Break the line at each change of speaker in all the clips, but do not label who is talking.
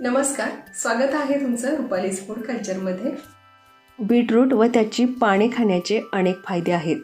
नमस्कार स्वागत आहे तुमचं रुपालीज फूड कल्चरमध्ये.
बीटरूट व त्याची पाने खाण्याचे अनेक फायदे आहेत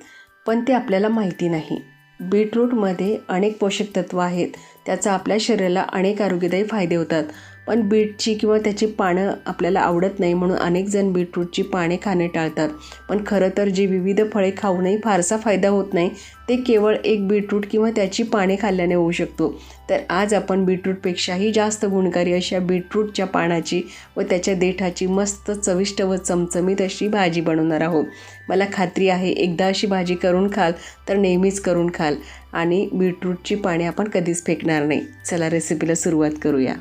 पण ते आपल्याला माहिती नाही. बीटरूटमध्ये अनेक पोषक तत्व आहेत त्याचा आपल्या शरीराला अनेक आरोग्यदायी फायदे होतात. पण बीटची किंवा त्याची पानं आपल्याला आवडत नाही म्हणून अनेक जण बीटरूटची पाने खाणे टाळतात. पण खरं तर जी विविध फळे खाऊनही फारसा फायदा होत नाही ते केवळ एक बीटरूट किंवा त्याची पाने खाल्ल्याने होऊ शकतो. तर आज आपण बीटरूटपेक्षाही जास्त गुणकारी अशा बीटरूटच्या पानाची व त्याच्या देठाची मस्त चविष्ट व चमचमीत अशी भाजी बनवणार आहोत. मला खात्री आहे एकदा अशी भाजी करून खाल तर नेहमीच करून खाल आणि बीटरूटची पाने आपण कधीच फेकणार नाही. चला रेसिपीला सुरुवात करूया.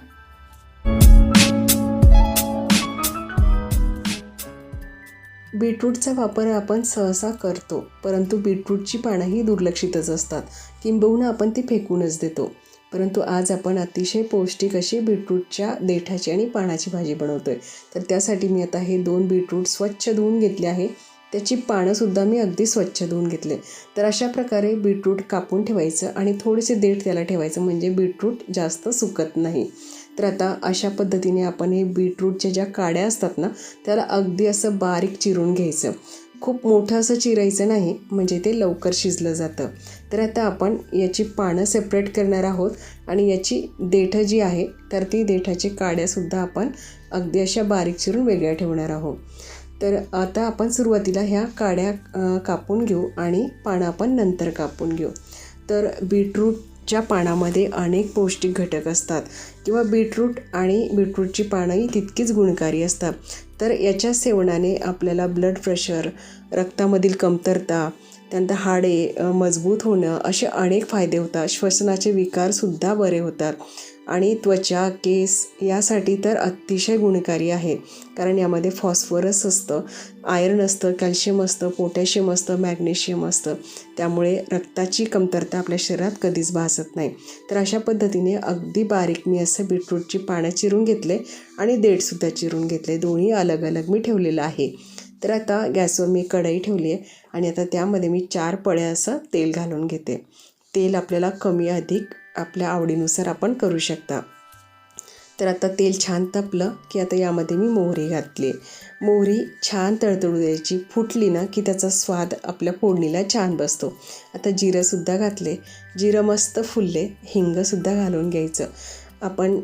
बीटरूटचा वापर आपण सहसा करतो परंतु बीटरूटची पानं ही दुर्लक्षितच असतात. किंबहुना आपण ती फेकूनच देतो. परंतु आज आपण अतिशय पौष्टिक अशी बीटरूटच्या देठाची आणि पानाची भाजी बनवतो आहे तर त्यासाठी मी आता हे दोन बीटरूट स्वच्छ धुवून घेतले आहे. त्याची पानंसुद्धा मी अगदी स्वच्छ धुवून घेतले. तर अशा प्रकारे बीटरूट कापून ठेवायचं आणि थोडेसे देठ त्याला ठेवायचं म्हणजे बीटरूट जास्त सुकत नाही. तर आता अशा पद्धतीने आपण हे बीटरूटच्या ज्या काड्या असतात ना त्याला अगदी असं बारीक चिरून घ्यायचं. खूप मोठं असं चिरायचं नाही म्हणजे ते लवकर शिजलं जातं. तर आता आपण याची पानं सेपरेट करणार आहोत आणि याची देठं जी आहे तर ती देठाची काड्यासुद्धा आपण अगदी अशा बारीक चिरून वेगळ्या ठेवणार आहोत. तर आता आपण सुरुवातीला ह्या काड्या कापून घेऊ आणि पानं आपण नंतर कापून घेऊ. तर बीटरूट बीटरूटच्या पानामध्ये अनेक पौष्टिक घटक असतात. किंवा बीटरूट आणि बीटरूटची पानंही तितकीच गुणकारी असतात. तर याच्या सेवनाने आपल्याला ब्लड प्रेशर रक्तामधील कमतरता त्यानंतर हाडे मजबूत होणं असे अनेक फायदे होतात. श्वसनाचे विकारसुद्धा बरे होतात. आणि त्वचा केस यासाठी तर अतिशय गुणकारी आहे. कारण यामध्ये फॉस्फरस असतं आयर्न असतं कॅल्शियम असतं पोटॅशियम असतं मॅग्नेशियम असतं. त्यामुळे रक्ताची कमतरता आपल्या शरीरात कधीच भासत नाही. तर अशा पद्धतीने अगदी बारीक मी असं बीटरूटची पानं चिरून घेतले आणि देठसुद्धा चिरून घेतले. दोन्ही अलग अलग मी ठेवलेलं आहे. तर आता गॅसवर मी कढई ठेवली आहे आणि आता त्यामध्ये मी चार पळ्या असं तेल घालून घेते. तेल आपल्याला कमी अधिक आपल्या आवडीनुसार आपण करू शकता. तर आता तेल छान तपलं की आता यामध्ये मी मोहरी घातली. मोहरी छान तळतळू द्यायची फुटली ना की त्याचा स्वाद आपल्या फोडणीला छान बसतो. आता जिरंसुद्धा घातले. जिरं मस्त फुलले. हिंगसुद्धा घालून घ्यायचं. आपण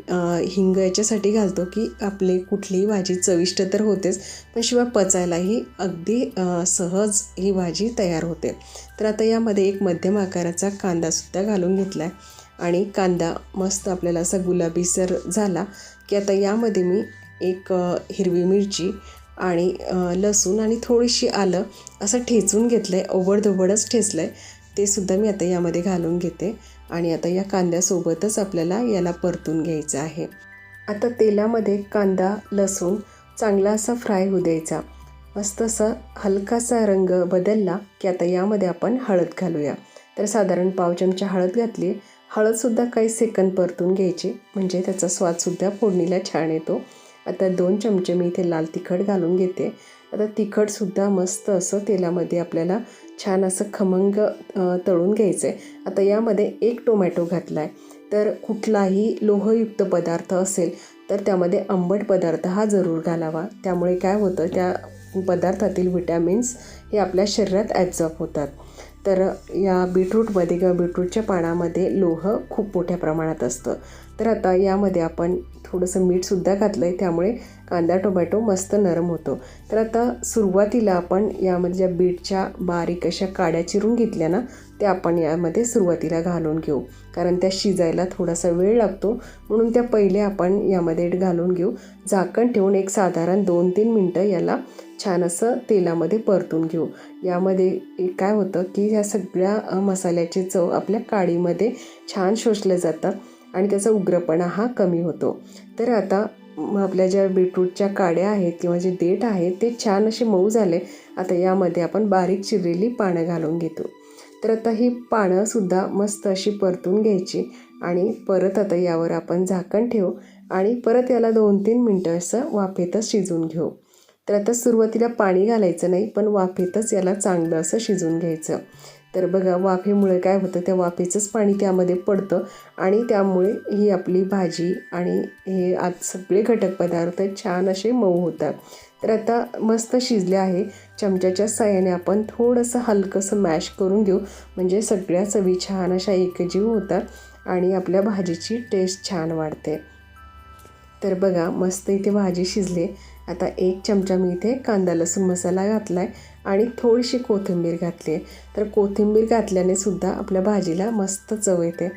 हिंग याच्यासाठी घालतो की आपली कुठलीही भाजी चविष्ट तर होतेच पण शिवाय पचायलाही अगदी सहज ही भाजी तयार होते. तर आता यामध्ये एक मध्यम आकाराचा कांदासुद्धा घालून घेतला आहे आणि कांदा मस्त आपल्याला असा गुलाबीसर झाला की आता यामध्ये मी एक हिरवी मिरची आणि लसूण आणि थोडीशी आलं असं ठेचून घेतलं आहे ओबडधोबडच ठेचलं आहे ते सुद्धा मी आता यामध्ये घालून घेते आणि आता या कांद्यासोबतच आपल्याला याला परतून घ्यायचं आहे. आता तेलामध्ये कांदा लसूण चांगला असा फ्राय होऊ द्यायचा. मस्त असा हलकासा रंग बदलला की आता यामध्ये आपण हळद घालूया. तर साधारण पाव चमचा हळद घातली हळदसुद्धा काही सेकंद परतून घ्यायची. म्हणजे त्याचा स्वादसुद्धा फोडणीला छान येतो. आता दोन चमचे मी इथे लाल तिखट घालून घेते. आता तिखटसुद्धा मस्त असं तेलामध्ये आपल्याला छान असं खमंग तळून घ्यायचं आहे आता यामध्ये एक टोमॅटो घातला आहे तर कुठलाही लोहयुक्त पदार्थ असेल तर त्यामध्ये आंबट पदार्थ हा जरूर घालावा. त्यामुळे काय होतं त्या पदार्थातील विटॅमिन्स हे आपल्या शरीरात ॲब्झॉर्ब होतात. तर या बीटरूटमध्ये किंवा बीटरूटच्या पानामध्ये लोह खूप मोठ्या प्रमाणात असतं. तर आता यामध्ये आपण थोडंसं मीठसुद्धा घातलं आहे त्यामुळे कांदा टोमॅटो मस्त नरम होतो. तर आता सुरुवातीला आपण यामध्ये ज्या बीटच्या बारीक अशा काड्या चिरून घेतल्या ना त्या आपण यामध्ये सुरुवातीला घालून घेऊ. कारण त्या शिजायला थोडासा वेळ लागतो म्हणून त्या पहिले आपण यामध्ये घालून घेऊ. झाकण ठेवून एक साधारण दोन तीन मिनटं याला छान असं तेलामध्ये परतून घेऊ. यामध्ये काय होतं की ह्या सगळ्या मसाल्याची चव आपल्या काडीमध्ये छान शोषल्या जातात. आणि त्याचा उग्रपणा हा कमी होतो. तर आता आपल्या ज्या बीटरूटच्या काड्या आहेत किंवा जे देठ आहेत ते छान असे मऊ झाले. आता यामध्ये आपण बारीक चिरलेली पानं घालून घेतो. तर आता ही पानंसुद्धा मस्त अशी परतून घ्यायची आणि परत आता यावर आपण झाकण ठेवू आणि परत याला दोन तीन मिनटं असं वाफेतच शिजवून घेऊ. तर आता सुरुवातीला पाणी घालायचं नाही पण वाफेतच याला चांगलं असं शिजवून घ्यायचं. तर बघा वाफेमुळे काय होतं त्या वाफेचंच पाणी त्यामध्ये पडतं आणि त्यामुळे ही आपली भाजी आणि हे आज सगळे घटक पदार्थ छान असे मऊ होतात. तर आता मस्त शिजले आहे. चमच्याच्या साह्याने आपण थोडंसं हलकंसं मॅश करून घेऊ. म्हणजे सगळ्या चवी छान अशा एकजीव होतात आणि आपल्या भाजीची टेस्ट छान वाढते. तर बघा मस्त इथे भाजी शिजले. आता एक चमचा मी इथे कांदा लसूण मसाला घातला आहे आणि थोडीशी कोथिंबीर घातली आहे. तर कोथिंबीर घातल्याने सुद्धा आपल्या भाजीला मस्त चव येते.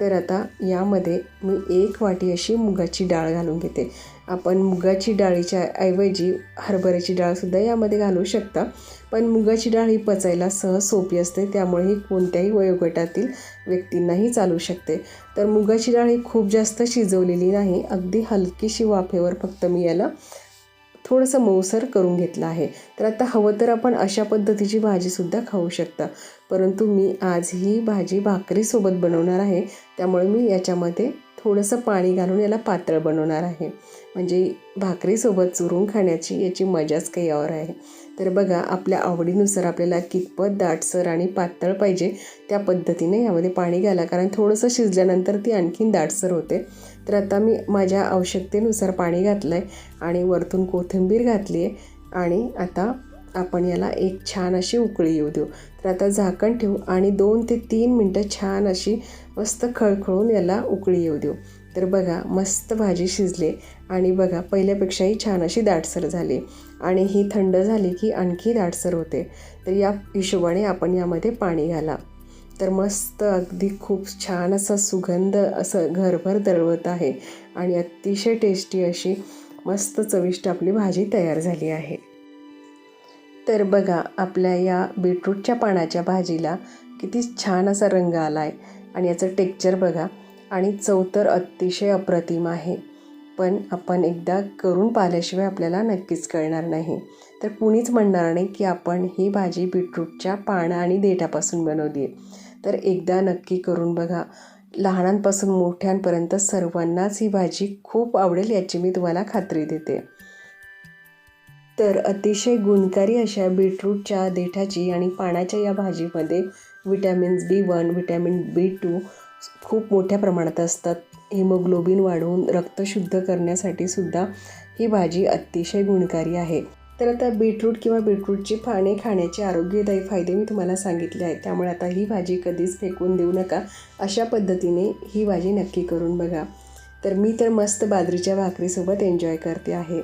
तर आता यामध्ये मी एक वाटी अशी मुगाची डाळ घालून घेते. आपण मुगाची डाळीच्या ऐवजी हरभऱ्याची डाळसुद्धा यामध्ये घालू शकता. पण मुगाची डाळ ही पचायला सहज सोपी असते त्यामुळे ही कोणत्याही वयोगटातील व्यक्तींनाही चालू शकते. तर मुगाची डाळ ही खूप जास्त शिजवलेली नाही अगदी हलकीशी वाफेवर फक्त मी याला थोडंसं मऊसर करून घेतलं आहे. तर आता हवं तर आपण अशा पद्धतीची भाजीसुद्धा खाऊ शकता. परंतु मी आज ही भाजी भाकरीसोबत बनवणार आहे. त्यामुळे मी याच्यामध्ये थोडंसं पाणी घालून याला पातळ बनवणार आहे. म्हणजे भाकरीसोबत चुरून खाण्याची याची मजाच काही और आहे. तर बघा आपल्या आवडीनुसार आपल्याला कितपत दाटसर आणि पातळ पाहिजे त्या पद्धतीने यामध्ये पाणी घाला. कारण थोडंसं शिजल्यानंतर ती आणखीन दाटसर होते. तर आता मी माझ्या आवश्यकतेनुसार पाणी घातलं आहे आणि वरतून कोथिंबीर घातली आहे आणि आता आपण याला एक छान अशी उकळी येऊ देऊ. तर आता झाकण ठेवू आणि दोन ते तीन मिनटं छान अशी मस्त खळखळून याला उकळी येऊ देऊ. तर बघा मस्त भाजी शिजली आणि बघा पहिल्यापेक्षाही छान अशी दाटसर झाली. आणि ही थंड झाली की आणखी दाटसर होते. तर या हिशोबाने आपण यामध्ये पाणी घाला. तर मस्त अगदी खूप छान असा सुगंध असं घरभर दळवत आहे. आणि अतिशय टेस्टी अशी मस्त चविष्ट आपली भाजी तयार झाली आहे. तर बघा आपल्या या बीटरूटच्या पानाच्या भाजीला किती छान असा रंग आला आहे आणि याचं टेक्चर बघा आणि चव तर अतिशय अप्रतिम आहे. पण आपण एकदा करून पाहिल्याशिवाय आपल्याला नक्कीच कळणार नाही. तर कुणीच म्हणणार नाही की आपण ही भाजी बीटरूटच्या पानं आणि देठापासून बनवली आहे तर एकदा नक्की करून बघा. लहानांपासून मोठ्यांपर्यंत सर्वांनाच ही भाजी खूप आवडेल याची मी तुम्हाला खात्री देते. तर अतिशय गुणकारी अशा बीटरूटच्या देठाची आणि पाण्याच्या या भाजीमध्ये vitamins B one vitamin B two खूप मोठ्या प्रमाणात असतात. हिमोग्लोबिन वाढवून रक्त शुद्ध करण्यासाठी सुद्धा ही भाजी अतिशय गुणकारी आहे. तर आता बीटरूट किंवा बीटरूटची पाने खाण्याचे आरोग्यदायी फायदे मी तुम्हाला सांगितले आहेत. त्यामुळे आता ही भाजी कधीच फेकून देऊ नका. अशा पद्धतीने ही भाजी नक्की करून बघा. तर मी तर मस्त बाजरीच्या भाकरीसोबत एन्जॉय करते आहे.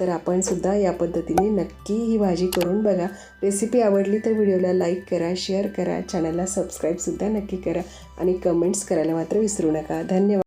तर आपण सुद्धा या पद्धतीने नक्की ही भाजी करून बघा. रेसिपी आवडली तर व्हिडिओला लाईक करा शेअर करा चॅनलला सबस्क्राईबसुद्धा नक्की करा. आणि कमेंट्स करायला मात्र विसरू नका. धन्यवाद.